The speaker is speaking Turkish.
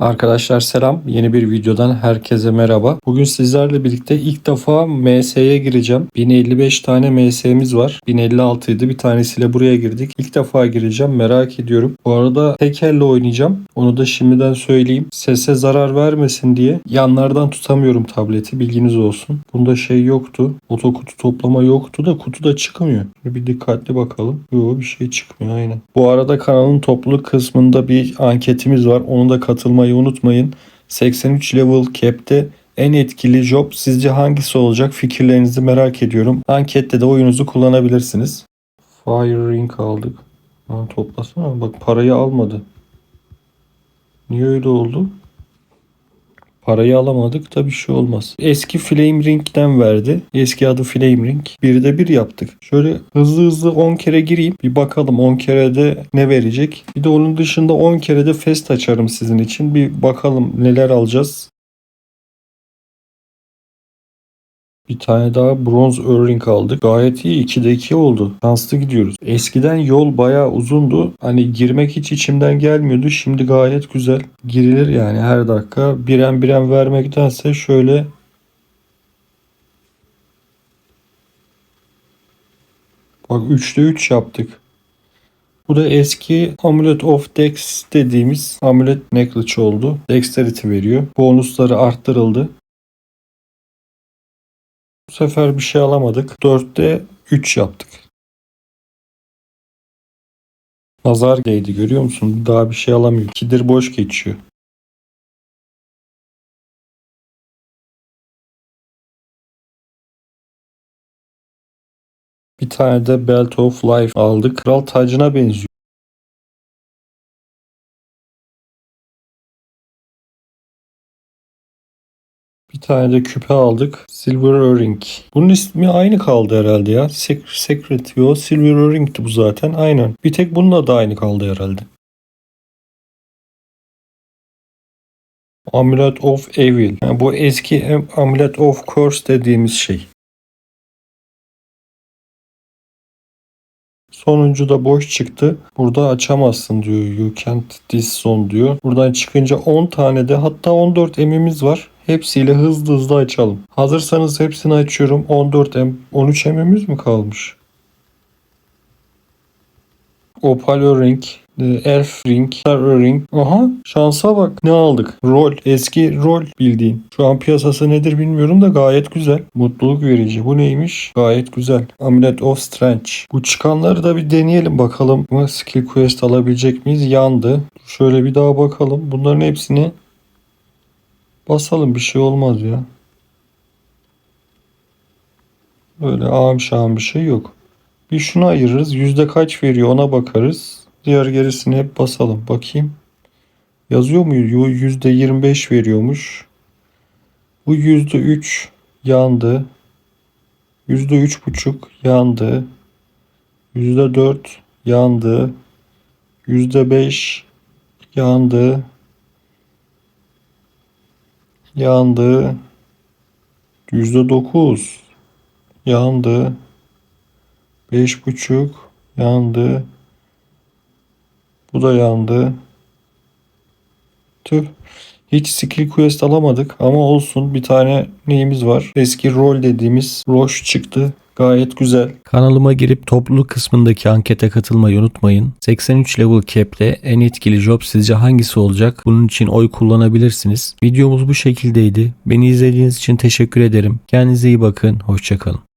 Arkadaşlar selam. Yeni bir videodan herkese merhaba. Bugün sizlerle birlikte ilk defa MS'ye gireceğim. 1055 tane MS'miz var. 1056 idi. Bir tanesiyle buraya girdik. İlk defa gireceğim. Merak ediyorum. Bu arada tek elle oynayacağım. Onu da şimdiden söyleyeyim. Sese zarar vermesin diye yanlardan tutamıyorum tableti. Bilginiz olsun. Bunda şey yoktu. Oto kutu toplama yoktu da kutu da çıkmıyor. Bir dikkatli bakalım. Yok bir şey çıkmıyor aynen. Bu arada kanalın topluluk kısmında bir anketimiz var. Onu da katılmayı unutmayın. 83 level cap'te en etkili job sizce hangisi olacak? Fikirlerinizi merak ediyorum. Ankette de oyunuzu kullanabilirsiniz. Fire ring aldık. Ha, toplasana bak parayı almadı. Niye öyle oldu? Parayı alamadık da bir şey olmaz. Eski Flame Ring'den verdi. Eski adı Flame Ring. Bir de bir yaptık. Şöyle hızlı hızlı 10 kere gireyim. Bir bakalım 10 kerede ne verecek. Bir de onun dışında 10 kere de fest açarım sizin için. Bir bakalım neler alacağız. Bir tane daha bronz öring aldık. Gayet iyi. 2'de 2 oldu. Şanslı gidiyoruz. Eskiden yol bayağı uzundu. Hani girmek hiç içimden gelmiyordu. Şimdi gayet güzel. Girilir yani her dakika. Biren biren vermektense şöyle Bak 3'te 3 yaptık. Bu da eski Amulet of Dex dediğimiz amulet necklace oldu. Dexterity veriyor. Bonusları arttırıldı. Sefer bir şey alamadık. 4'te 3 yaptık. Nazar değdi görüyor musun? Daha bir şey alamıyor. Kidir boş geçiyor. Bir tane de Belt of Life aldık. Kral tacına benziyor. Bir tane de küpe aldık. Silver Ring. Bunun ismi aynı kaldı herhalde ya. Secret. Yo Silver Ring'ti bu zaten. Aynen. Bir tek bununla da aynı kaldı herhalde. Amulet of Evil. Yani bu eski Amulet of Curse dediğimiz şey. Sonuncu da boş çıktı. Burada açamazsın diyor. You can't this zone diyor. Buradan çıkınca 10 tane de hatta 14 emimiz var. Hepsiyle hızlı hızlı açalım. Hazırsanız hepsini açıyorum. 14 em 13 emimiz mi kalmış? Opal Ring, e, Elf Ring, Star Ring. Aha şansa bak. Ne aldık? Rol. Eski rol bildiğin. Şu an piyasası nedir bilmiyorum da gayet güzel. Mutluluk verici. Bu neymiş? Gayet güzel. Amulet of Strength. Bu çıkanları da bir deneyelim bakalım. Skill quest alabilecek miyiz? Yandı. Şöyle bir daha bakalım. Bunların hepsini basalım. Bir şey olmaz ya. Böyle ağam şahım bir şey yok. Bir şunu ayırırız. Yüzde kaç veriyor ona bakarız. Diğer gerisini hep basalım. Bakayım. Yazıyor mu? Yüzde 25 veriyormuş. Bu yüzde 3 yandı. Yüzde üç buçuk yandı. Yüzde 4 yandı. Yüzde 5 yandı. Yandı. Yüzde 9 yandı. Beş buçuk yandı. Bu da yandı. Tüh. Hiç skill quest alamadık ama olsun bir tane neyimiz var. Eski rol dediğimiz Roche çıktı. Gayet güzel. Kanalıma girip topluluk kısmındaki ankete katılmayı unutmayın. 83 level cap'te en etkili job sizce hangisi olacak? Bunun için oy kullanabilirsiniz. Videomuz bu şekildeydi. Beni izlediğiniz için teşekkür ederim. Kendinize iyi bakın. Hoşçakalın.